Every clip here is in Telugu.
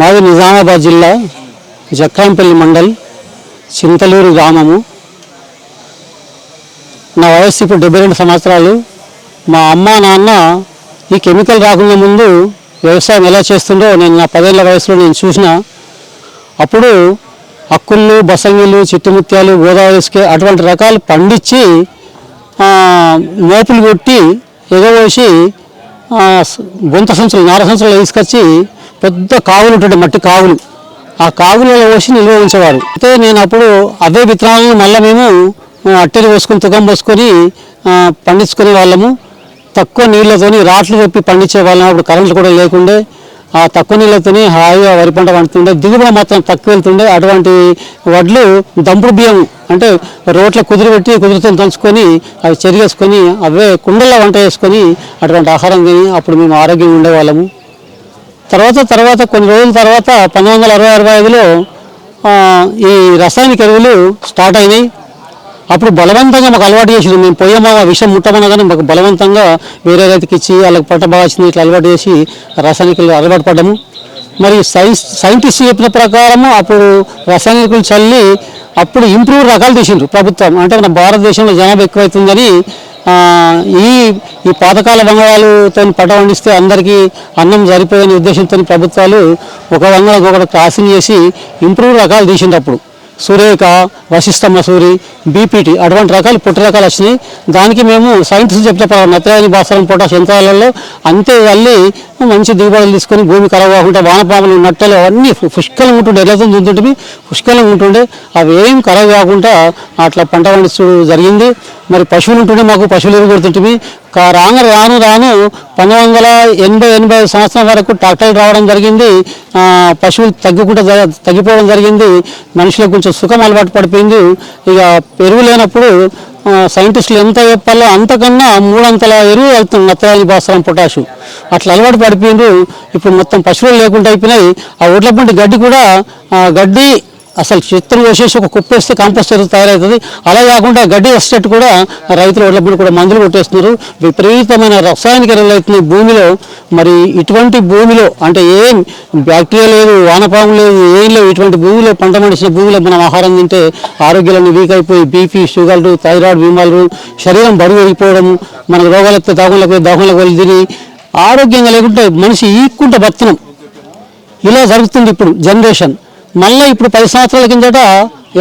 మాది నిజామాబాద్ జిల్లా జక్కాంపల్లి మండల్ చింతలూరు గ్రామము. నా వయస్సు ఇప్పుడు డెబ్బై రెండు సంవత్సరాలు. మా అమ్మ నాన్న ఈ కెమికల్ రాకుండా ముందు వ్యవసాయం ఎలా చేస్తుండో నేను నా పదేళ్ళ వయసులో నేను చూసిన. అప్పుడు అక్కుళ్ళు బసంగిలు చిట్టుముత్యాలు గోదావరి అటువంటి రకాలు పండించి మోపులు కొట్టి ఎగవేసి గుంత సంచులు నార సంచులు తీసుకొచ్చి పెద్ద కావులు ఉంటుండే మట్టి కావులు. ఆ కావులలో పోసి నిల్వ ఉంచేవారు. అయితే నేను అప్పుడు అదే విత్తనాలను మళ్ళీ మేము అట్టెలు పోసుకొని తుకం పోసుకొని పండించుకునే వాళ్ళము. తక్కువ నీళ్ళతోని రాట్లు చెప్పి పండించే వాళ్ళం. అప్పుడు కరెంట్లు కూడా లేకుండే. ఆ తక్కువ నీళ్ళతోని హాయిగా వరి పంట పండుతుండే. దిగుబడి మాత్రం తక్కువ వెళ్తుండే. అటువంటి వడ్లు దంపుడు బియ్యం అంటే రోట్ల కుదిరిపెట్టి కుదిరితో దంచుకొని అవి చెరిగేసుకొని అవే కుండల్లో వంట చేసుకొని అటువంటి ఆహారం తిని అప్పుడు మేము ఆరోగ్యంగా ఉండేవాళ్ళము. తర్వాత తర్వాత కొన్ని రోజుల తర్వాత పంతొమ్మిది వందల అరవై అరవై ఐదులో ఈ రసాయనిక ఎరువులు స్టార్ట్ అయినాయి. అప్పుడు బలవంతంగా మాకు అలవాటు చేసింది మేము పోయామా విషయం విషయం కానీ మాకు బలవంతంగా వేరే రైతుకి ఇచ్చి వాళ్ళకి పట్ట బాగా వచ్చింది ఇట్లా అలవాటు చేసి రసాయనికలు అలవాటు పడ్డాము. మరి సైన్స్ సైంటిస్ట్ చెప్పిన ప్రకారము అప్పుడు రసాయనికులు చల్లి అప్పుడు ఇంప్రూవ్ రకాలు తీసిండ్రు ప్రభుత్వం. అంటే మన భారతదేశంలో జనాభా ఎక్కువైతుందని ఈ ఈ పాతకాల బంగాళాలతో పట వండిస్తే అందరికీ అన్నం సరిపోయని ఉద్దేశంతో ప్రభుత్వాలు ఒక వంగళకు ఒకటి క్రాసింగ్ చేసి ఇంప్రూవ్ రకాలు తీసినప్పుడు సురేఖ వశిష్ఠ మసూరి బీపీటీ అటువంటి రకాలు పుట్ట రకాలు వచ్చినాయి. దానికి మేము సైంటిస్ట్ చెప్పిన నత్రాయని భాస్వరం పొటాష్ యంత్రాలలో అంతే వెళ్ళి మంచి దిగుబడులు తీసుకొని భూమి ఖరాబ్ కాకుండా వానపాములు నట్టలు అవన్నీ పుష్కలం ఉంటుండే ఎల్లతో దుంతుంటే పుష్కలంగా ఉంటుండే. అవి ఏం ఖరాబ్ కాకుండా అట్లా పంట పండిస్తూ జరిగింది. మరి పశువులు ఉంటుంటే మాకు పశువులు ఎరువు రాను రాను రాను పంతొమ్మిది వందల ఎనభై ఎనభై సంవత్సరం వరకు ట్రాక్టర్లు రావడం జరిగింది. పశువులు తగ్గుకుంటూ తగ్గిపోవడం జరిగింది. మనుషులకు కొంచెం సుఖం అలవాటు పడిపోయింది. ఇక ఎరువు లేనప్పుడు సైంటిస్టులు ఎంత చెప్పాలో అంతకన్నా మూడంతల ఎరువు వెళ్తుంది నత్తరాజు భాస్వరం పొటాషు. అట్లా అలవాటు పడిపోయిండ్రు. ఇప్పుడు మొత్తం పశువులు లేకుండా అయిపోయినాయి. ఆ ఒడ్ల పంటి గడ్డి కూడా గడ్డి అసలు చిత్రం వేసేసి ఒక కుప్పేస్తే కాంపోస్ట్ ఎరువు తయారవుతుంది. అలా కాకుండా గడ్డి వస్తేట్టు కూడా రైతులు ఒడ్లప్పుడు కూడా మందులు కొట్టేస్తున్నారు. విపరీతమైన రసాయనిక ఎరువులు అవుతున్నాయి భూమిలో. మరి ఇటువంటి భూమిలో అంటే ఏం బ్యాక్టీరియా లేదు వానపాము లేదు ఏం లేవు. ఇటువంటి భూమిలో పంట పండించిన భూమిలో మనం ఆహారం తింటే ఆరోగ్యాలన్నీ వీక్ అయిపోయి బీపీ షుగర్లు థైరాయిడ్ బీమాలు శరీరం బరువు అయిపోవడం మనకు రోగాలు వస్తే దాగులకు దాగులకు వెళ్ళి తిని ఆరోగ్యంగా లేకుంటే మనిషి ఈక్కుంటే బతున్నాం ఇలా జరుగుతుంది ఇప్పుడు జనరేషన్ మళ్ళీ ఇప్పుడు పది సంవత్సరాల కిందట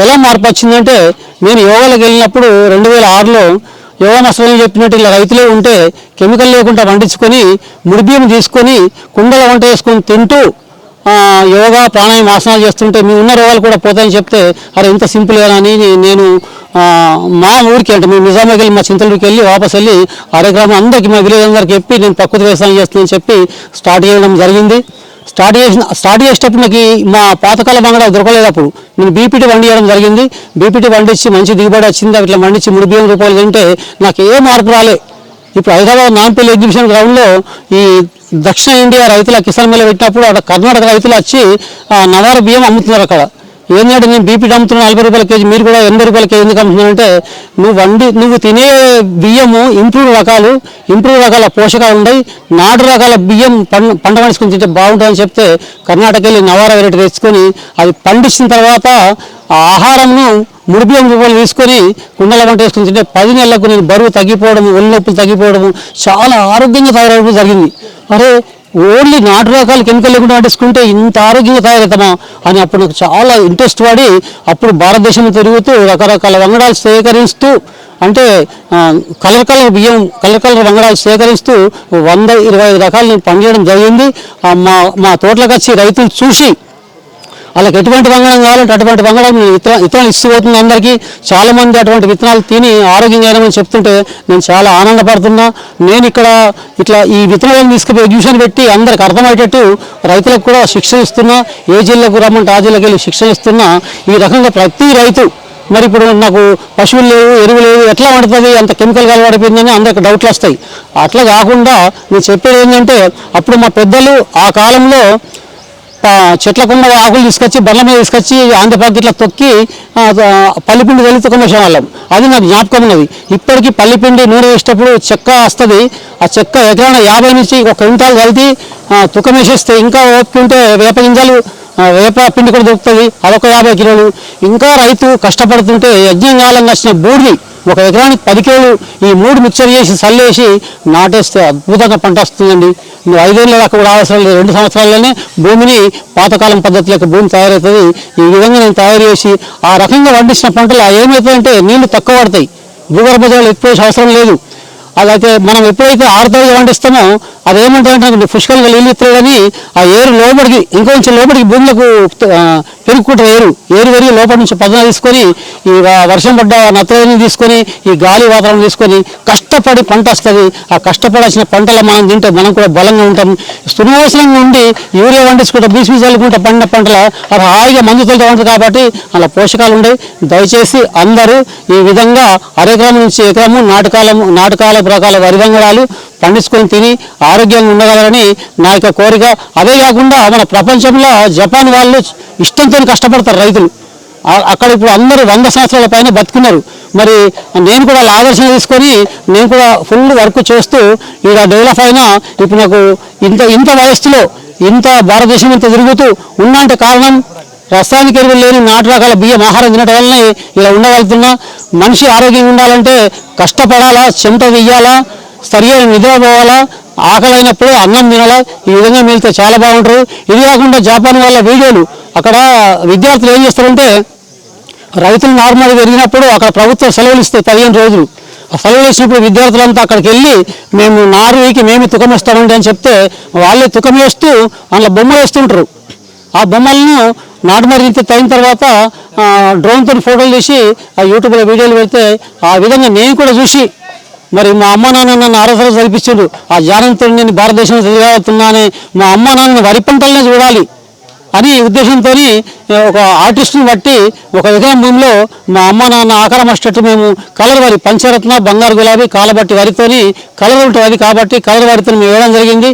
ఎలా మార్పు వచ్చిందంటే నేను యోగాలకు వెళ్ళినప్పుడు రెండు వేల ఆరులో యోగా మాస్టర్లు చెప్పినట్టు ఇలా రైతులే ఉంటే కెమికల్ లేకుండా పండించుకొని ముడిబియ్యం తీసుకొని కుండల వంట వేసుకొని తింటూ యోగా ప్రాణాయామ ఆసనాలు చేస్తుంటే మీ ఉన్న రోగాలు కూడా పోతాయని చెప్తే అరే ఇంత సింపుల్ అని నేను మా ఊరికి అంటే మేము నిజామాబాద్ వెళ్ళి మా చింతలూరికి వెళ్ళి వాపస్ వెళ్ళి ఆరోగ్యం అందరికీ మా విలేజ్ అందరికి చెప్పి నేను ప్రకృతి వ్యవసాయం చేస్తున్నానని చెప్పి స్టార్ట్ చేయడం జరిగింది. స్టార్ట్ చేసిన స్టార్ట్ చేసేటప్పుడు నాకు మా పాతకాల బంగాళ దొరకలేదు అప్పుడు. నేను బీపీటీ వండి జరిగింది. బీపీటీ వండించి మంచి దిగుబడి వచ్చింది. అట్లా వండించి మూడు బియ్యం రూపాయలు తింటే నాకు ఏ మార్పు రాలే. ఇప్పుడు హైదరాబాద్ నాంపల్లి ఎగ్జిబిషన్ గ్రౌండ్లో ఈ దక్షిణ ఇండియా రైతుల కిసాన్ మేళ పెట్టినప్పుడు అక్కడ కర్ణాటక రైతులు వచ్చి ఆ నవార బియ్యం అమ్ముతున్నారు అక్కడ. ఏంటంటే నేను బీపీటీ అమ్ముతున్నా నలభై రూపాయల కేజీ మీరు కూడా ఎనభై రూపాయల కేజీ ఎందుకు అమ్ముతున్నారంటే నువ్వు వండి నువ్వు తినే బియ్యము ఇంప్రూవ్ రకాలు ఇంప్రూవ్ రకాల పోషకాలు ఉన్నాయి నాటు రకాల బియ్యం పంట పంట పండించుకుని తింటే బాగుంటుందని చెప్తే కర్ణాటక వెళ్ళి నవారా వెరైటీ తెచ్చుకొని అది పండించిన తర్వాత ఆ ఆహారంను ముడిబియ్యం రూపాయలు తీసుకొని కుండల వంట వేసుకుని తింటే పది నెలలకు నేను బరువు తగ్గిపోవడం ఒళ్ళు నొప్పులు తగ్గిపోవడం చాలా ఆరోగ్యంగా తయారవడం జరిగింది. అరే ఓన్లీ నాటు రకాలు కెమికల్ లేకుండా పండించుకుంటే ఇంత ఆరోగ్యంగా తయారవుతామా అని అప్పుడు నాకు చాలా ఇంట్రెస్ట్ పడి అప్పుడు భారతదేశం తిరుగుతూ రకరకాల వంగడాలు సేకరిస్తూ అంటే కలర్ కలర్ బియ్యం కలర్ కలర్ వంగడాలు సేకరిస్తూ వంద ఇరవై ఐదు రకాలు నేను పనిచేయడం జరిగింది. మా మా తోటలకు వచ్చి రైతులు చూసి వాళ్ళకి ఎటువంటి వంగడం కావాలంటే అటువంటి వంగడం ఇతర ఇతరులు ఇచ్చిపోతుంది అందరికీ. చాలా మంది అటువంటి విత్తనాలు తిని ఆరోగ్యంగా చెప్తుంటే నేను చాలా ఆనందపడుతున్నా. నేను ఇక్కడ ఇట్లా ఈ విత్తనాలను తీసుకుపోయి ఎగ్జిబిషన్ పెట్టి అందరికి అర్థమయ్యేటట్టు రైతులకు కూడా శిక్షణ ఇస్తున్నా. ఏ జిల్లాకు రమ్మంటే ఆ జిల్లాకి వెళ్ళి శిక్షణ ఇస్తున్నా. ఈ రకంగా ప్రతి రైతు మరి ఇప్పుడు నాకు పశువులు లేవు ఎరువు లేవు ఎట్లా పడుతుంది అంత కెమికల్ కలవడిపోయిందని అందరికి డౌట్లు వస్తాయి. అట్లా కాకుండా నేను చెప్పేది ఏంటంటే అప్పుడు మా పెద్దలు ఆ కాలంలో చెట్లకున్న ఆకులు తీసుకొచ్చి బండ్ల మీద తీసుకొచ్చి ఆంధ్ర ఇట్లా తొక్కి పల్లిపిండి వెళ్ళి వాళ్ళం అది నాకు జ్ఞాపకం ఉన్నది. ఇప్పటికీ పల్లిపిండి నూనె వేసేటప్పుడు చెక్క వస్తుంది. ఆ చెక్క ఎకరాన యాభై నుంచి ఒక క్వింటాల్ కలిపి తుకం వేసేస్తే ఇంకా ఓపుకుంటే వేప గింజలు వేప పిండి కూడా దొరుకుతుంది. అదొక యాభై కిలోలు. ఇంకా రైతు కష్టపడుతుంటే యజ్ఞంగాలంగా వచ్చిన బూడిది ఒక ఎకరానికి పదికేళ్ళు ఈ మూడు మిక్చర్ చేసి చల్లేసి నాటేస్తే అద్భుతంగా పంట వస్తుందండి. నువ్వు ఐదేళ్ళ దాకా కూడా అవసరం లేదు. రెండు సంవత్సరాల్లోనే భూమిని పాతకాలం పద్ధతిలోకి భూమి తయారవుతుంది. ఈ విధంగా నేను తయారు చేసి ఆ రకంగా పండించిన పంటలు ఏమవుతాయంటే నీళ్ళు తక్కువ పడతాయి. భూగర్భ జలాలు ఎక్కువ అవసరం లేదు. అదైతే మనం ఎప్పుడైతే ఆరుతడిగా పండిస్తామో అదేమంటారంటే నాకు పుష్కలంగా నీళ్ళు ఇస్తాడని ఆ ఏరు లోపలికి ఇంకొంచెం లోపలికి భూములకు ఆ, ఏరు ఏరు పెరిగి లోపల నుంచి పదన తీసుకొని ఈ వర్షం పడ్డ నత్రని తీసుకొని ఈ గాలి వాతావరణం తీసుకొని కష్టపడి పంట వస్తుంది. ఆ కష్టపడాల్సిన పంటలు మనం తింటే మనం కూడా బలంగా ఉంటాం. స్థూలవసరంగా ఉండి యూరియా వండించుకుంటే బీసీ చల్లుకుంటే పండిన పంటల అది హాయిగా మందుతలతో ఉంటుంది కాబట్టి అలా పోషకాలు ఉండేవి దయచేసి అందరూ ఈ విధంగా అరెకరం నుంచి ఎకరము నాటకాలము నాటకాల రకాల వరి వంగడాలు పండించుకొని తిని ఆరోగ్యంగా ఉండగలరని నా యొక్క కోరిక. అదే కాకుండా మన ప్రపంచంలో జపాన్ వాళ్ళు ఇష్టంతో కష్టపడతారు రైతులు. అక్కడ ఇప్పుడు అందరూ వంద సంవత్సరాల పైన బతుకున్నారు. మరి నేను కూడా వాళ్ళ ఆదర్శం తీసుకొని నేను కూడా ఫుల్ వర్క్ చేస్తూ ఇక డెవలప్ అయినా ఇప్పుడు నాకు ఇంత ఇంత వయస్సులో ఇంత భారతదేశం ఇంత తిరుగుతూ ఉన్నా అంటే కారణం రసాయనిక ఎరువులు లేని నాటు రకాల బియ్యం ఆహారం తినడం వల్లనే ఇలా ఉండగలుగుతున్నా. మనిషి ఆరోగ్యంగా ఉండాలంటే కష్టపడాలా చెమట వెయ్యాలా సరియైన నిద్ర పోవాలా? ఆకలి అయినప్పుడు అన్నం తినాలా? ఈ విధంగా మిగిలితే చాలా బాగుంటారు. ఇది కాకుండా జపాన్ వాళ్ళ వీడియోలు. అక్కడ విద్యార్థులు ఏం చేస్తారంటే రైతులు నార్మల్గా పెరిగినప్పుడు అక్కడ ప్రభుత్వం సెలవులు ఇస్తాయి పదిహేను రోజులు. ఆ సెలవులు ఇచ్చినప్పుడు విద్యార్థులంతా అక్కడికి వెళ్ళి మేము నారు వీకి మేము తుకం వేస్తామండి అని చెప్తే వాళ్ళే తుకం వేస్తూ అందులో బొమ్మలు వేస్తుంటారు. ఆ బొమ్మలను నాటుమరి తగిన తర్వాత డ్రోన్తో ఫోటోలు తీసి ఆ యూట్యూబ్లో వీడియోలు పెడితే ఆ విధంగా నేను కూడా చూసి మరి మా అమ్మ నాన్న నన్ను ఆరోగ్యాలు చదివించారు ఆ జ్ఞానంతో నేను భారతదేశంలో చదివేస్తున్నానే మా అమ్మ నాన్న వరి పంటలనే చూడాలి. అని ఉద్దేశంతో ఒక ఆర్టిస్ట్ని బట్టి ఒక ఎకరం భూమిలో మా అమ్మ నాన్న ఆకారం మేము కలర్ వరి పంచరత్న బంగారు గులాబీ కాలబట్టి వరితోని కలర్ ఉంటుంది అది కాబట్టి కలర్ వరితో మేము వేయడం జరిగింది.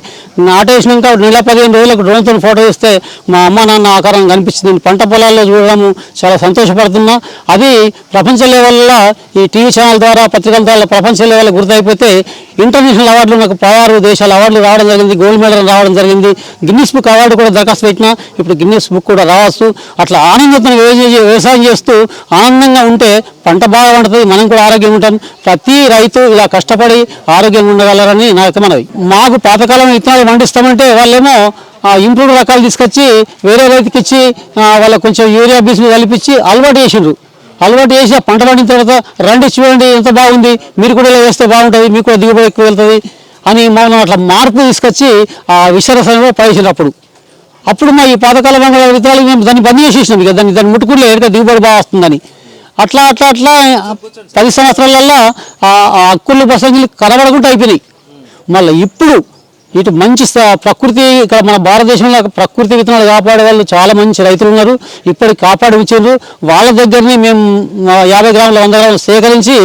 నాటేసినాక నెల పదిహేను రోజులకు డ్రోన్తో ఫోటో ఇస్తే మా అమ్మ నాన్న ఆకారం కనిపించింది. పంట పొలాల్లో చూడడము చాలా సంతోషపడుతున్నా. అది ప్రపంచ లెవెల్లో ఈ టీవీ ఛానల్ ద్వారా పత్రికల ద్వారా ప్రపంచ లెవెల్లో గుర్తయిపోతే ఇంటర్నేషనల్ అవార్డులు నాకు పదహారు దేశాల అవార్డులు రావడం జరిగింది గోల్డ్ మెడల్ రావడం జరిగింది. గిన్నీస్ బుక్ అవార్డు కూడా దరఖాస్తు పెట్టినా ఇప్పుడు గిన్నీస్ బుక్ కూడా రావచ్చు. అట్లా ఆనందంతో వ్యవసాయం చేస్తూ ఆనందంగా ఉంటే పంట బాగా పండుతుంది మనం కూడా ఆరోగ్యంగా ఉంటాం. ప్రతి రైతు ఇలా కష్టపడి ఆరోగ్యంగా ఉండగలరని నా యొక్క మనవి. మాకు పాతకాలం విత్తనాలు పండిస్తామంటే వాళ్ళేమో ఇంప్రూవ్ రకాలు తీసుకొచ్చి వేరే రైతుకి ఇచ్చి వాళ్ళకి కొంచెం యూరియా బీస్ని కల్పించి అలవాటు చేసిండ్రు. అలవాటు చేసి ఆ పంట పండిన తర్వాత రండి చూడండి ఎంత బాగుంది మీరు కూడా ఇలా వేస్తే బాగుంటుంది మీకు కూడా దిగుబడి ఎక్కువ వెళ్తుంది అని మనం అట్లా మార్పు తీసుకొచ్చి ఆ విశ్వరసంలో పడేసినప్పుడు. అప్పుడు మా ఈ పాతకాల బంగాళ విత్తనాలు మేము దాన్ని బంద్ చేసేసినాం ఇక దాన్ని దాన్ని ముట్టుకుంటే ఎక్కడ దిగుబడి బాగా వస్తుందని. అట్లా అట్లా అట్లా పది సంవత్సరాలల్లో ఆ ఆ అక్కులు కనబడకుండా అయిపోయినాయి. మళ్ళీ ఇప్పుడు ఇటు మంచి ప్రకృతి ఇక్కడ మన భారతదేశంలో ప్రకృతి విత్తనాలు కాపాడే వాళ్ళు చాలా మంచి రైతులు ఉన్నారు. ఇప్పటికి కాపాడి ఉంచారు వాళ్ళ దగ్గరనే మేము యాభై గ్రాముల వంద గ్రాములు సేకరించి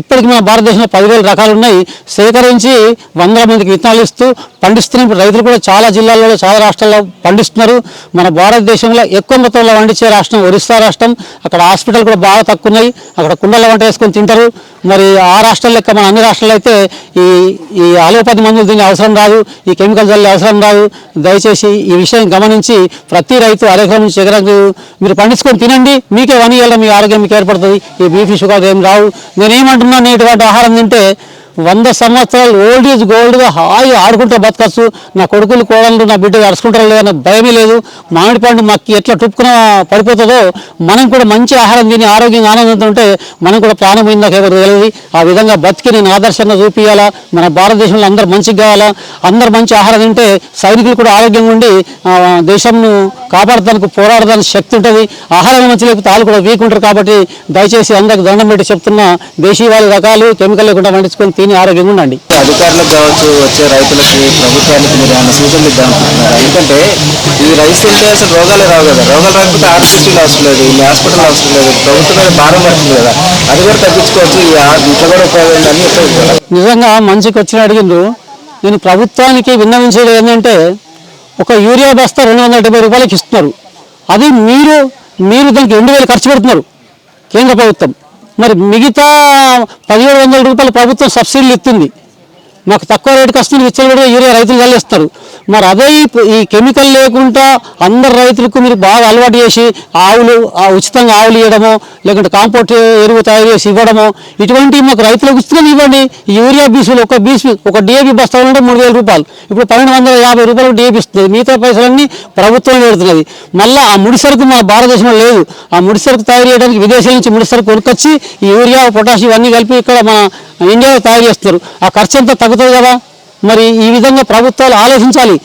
ఇప్పటికి మన భారతదేశంలో పదివేల రకాలు ఉన్నాయి. సేకరించి వందల మందికి విత్తనాలు ఇస్తూ పండిస్తున్న రైతులు కూడా చాలా జిల్లాల్లో చాలా రాష్ట్రాల్లో పండిస్తున్నారు. మన భారతదేశంలో ఎక్కువ మొత్తంలో పండించే రాష్ట్రం ఒరిస్సా రాష్ట్రం. అక్కడ హాస్పిటల్ కూడా బాగా తక్కువ ఉన్నాయి అక్కడ కుండల్లో వంట వేసుకొని తింటారు. మరి ఆ రాష్ట్రాల లెక్క మన అన్ని రాష్ట్రాలు అయితే ఈ ఈ అలోపతి మందులు తినే అవసరం రాదు ఈ కెమికల్ జల్లే అవసరం రాదు దయచేసి ఈ విషయం గమనించి ప్రతి రైతు అరెకరం నుంచి ఎకరాకు మీరు పండించుకొని తినండి. మీకే వన్ ఇయర్లో మీ ఆరోగ్యం మీకు ఏర్పడుతుంది. ఈ బీపీ షుగర్ ఏం రావు. నేనేమంటున్నాను ఇటువంటి ఆహారం తింటే వంద సంవత్సరాలు ఓల్డ్ ఈజ్ గోల్డ్గా హాయి ఆడుకుంటూ బతకచ్చు. నా కొడుకులు కోడళ్ళు నా బిడ్డ అరుచుకుంటారు లేదన్న భయమే లేదు. మామిడి పండు మాకు ఎట్లా టుప్పుకున పడిపోతుందో మనం కూడా మంచి ఆహారం తిని ఆరోగ్యంగా ఆనందంతో ఉంటే మనం కూడా ప్రాణం పోయిందాక ఎవరు తెలియదు. ఆ విధంగా బతికి నేను ఆదర్శంగా చూపించాలా మన భారతదేశంలో అందరూ మంచిగా కావాలా? అందరు మంచి ఆహారం తింటే సైనికులు కూడా ఆరోగ్యంగా ఉండి దేశంను కాపాడడానికి పోరాడడానికి శక్తి ఉంటుంది. ఆహారం మంచి లేకపోతే వాళ్ళు కూడా వీక్ ఉంటారు కాబట్టి దయచేసి అందరికి దండం పెట్టి చెప్తున్నా. దేశీయ రకాలు కెమికల్ లేకుండా పండించుకొని తిని ఆరోగ్యంగా ఉండండి. అధికారులకు కావచ్చు వచ్చే రైతులకి ప్రభుత్వానికి మీరు ఏమైనా సూచనలు ఇద్దామనుకుంటున్నారా? ఎందుకంటే ఈ రైస్ తింటే అసలు రోగాలే రావు కదా. రోగాలు రాకపోతే ఆర్టీసీలు అవసరం లేదు ఈ హాస్పిటల్ అవసరం లేదు ప్రభుత్వం మీద భారం పడుతుంది కదా. అది కూడా తగ్గించుకోవచ్చు ఇట్లా కూడా ఉపయోగం అని నిజంగా మంచికి వచ్చిన అడిగిండ్రు. నేను ప్రభుత్వానికి విన్నవించేది ఏంటంటే ఒక యూరియా బస్తా రెండు వందల డెబ్బై రూపాయలకి ఇస్తున్నారు. అది మీరు మీరు దానికి రెండు వేలు ఖర్చు పెడుతున్నారు కేంద్ర ప్రభుత్వం. మరి మిగతా పదిహేడు వందల రూపాయలు ప్రభుత్వం సబ్సిడీలు ఇస్తుంది. మాకు తక్కువ రేటుకి వస్తుంది విచ్చలవిడిగా యూరియా రైతులు చల్లేస్తారు మరి అదే ఈ- కెమికల్ లేకుండా అందరు రైతులకు మీరు బాగా అలవాటు చేసి ఆవులు ఉచితంగా ఆవులు ఇవ్వడము లేకుంటే కాంపోస్ట్ ఎరువు తయారు చేసి ఇవ్వడము ఇటువంటి మాకు రైతులకు ఉచితంగా ఇవ్వండి. ఈ యూరియా బీసులు ఒక బీసు ఒక డిఏపీ బస్తా ఉంటే మూడు వేల రూపాయలు. ఇప్పుడు పన్నెండు వందల యాభై రూపాయలు డిఏపి ఇస్తుంది మిగతా పైసలన్నీ ప్రభుత్వం పెడుతున్నది. మళ్ళీ ఆ ముడి సరుకు మా భారతదేశంలో లేదు. ఆ ముడి సరుకు తయారు చేయడానికి విదేశాల నుంచి ముడి సరుకు కొనుక్కొచ్చి ఈ యూరియా పొటాషియం ఇవన్నీ కలిపి ఇక్కడ మన ఇండియాలో తయారు చేస్తారు ఆ ఖర్చు అంతా తగ్గుతుంది కదా? మరి ఈ విధంగా ప్రభుత్వాలు ఆలోచించాలి.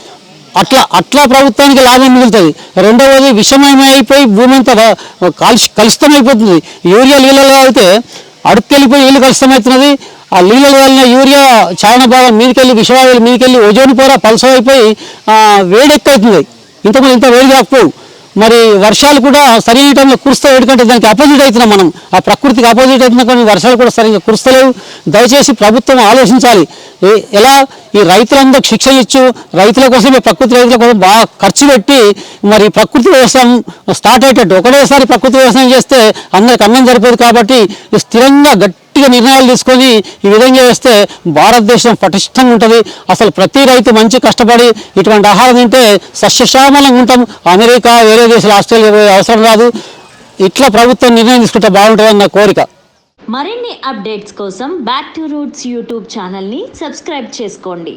అట్లా అట్లా ప్రభుత్వానికి లాభం మిగులుతుంది. రెండవది విషమయమైపోయి అయిపోయి భూమి అంతా ర- కాలుష్ కలుషితం అయిపోతుంది యూరియా నీళ్ళలో అయితే అడుక్కెళ్ళిపోయి నీళ్ళు కలుషితమవుతున్నది. ఆ నీళ్ళ వలన యూరియా చాలా బాగా మీదకెళ్ళి విషవాయువులు మీదకెళ్ళి ఓజోన్ పొర పలసం అయిపోయి ఆ, ఇంతకుముందు ఇంత వేడి కాకపోవు. మరి వర్షాలు కూడా సరైన టైంలో కురుస్తాయి. ఎందుకంటే దానికి అపోజిట్ అవుతున్నాం మనం. ఆ ప్రకృతికి అపోజిట్ అవుతున్నా కానీ వర్షాలు కూడా సరిగ్గా కురుస్తలేవు. దయచేసి ప్రభుత్వం ఆలోచించాలి. ఎలా ఈ రైతులందరికి శిక్షణ ఇచ్చు? రైతుల కోసమే ప్రకృతి రైతుల కోసం బాగా ఖర్చు పెట్టి మరి ప్రకృతి వ్యవసాయం స్టార్ట్ అయ్యేటట్టు. ఒకటేసారి ప్రకృతి వ్యవసాయం చేస్తే అందరికి అన్నం సరిపోదు కాబట్టి స్థిరంగా గట్టి గట్టిగా నిర్ణయాలు తీసుకొని ఈ విధంగా వేస్తే భారతదేశం పటిష్టంగా ఉంటుంది. అసలు ప్రతి రైతు మంచి కష్టపడి ఇటువంటి ఆహారం తింటే సస్యశ్యామలంగా ఉంటాం. అమెరికా వేరే దేశాలు ఆస్ట్రేలియా పోయే అవసరం రాదు. ఇట్లా ప్రభుత్వం నిర్ణయం తీసుకుంటే బాగుంటుందని నా కోరిక. మరిన్ని అప్డేట్స్ కోసం బ్యాక్ టు రూట్స్ యూట్యూబ్ ఛానల్ని సబ్స్క్రైబ్ చేసుకోండి.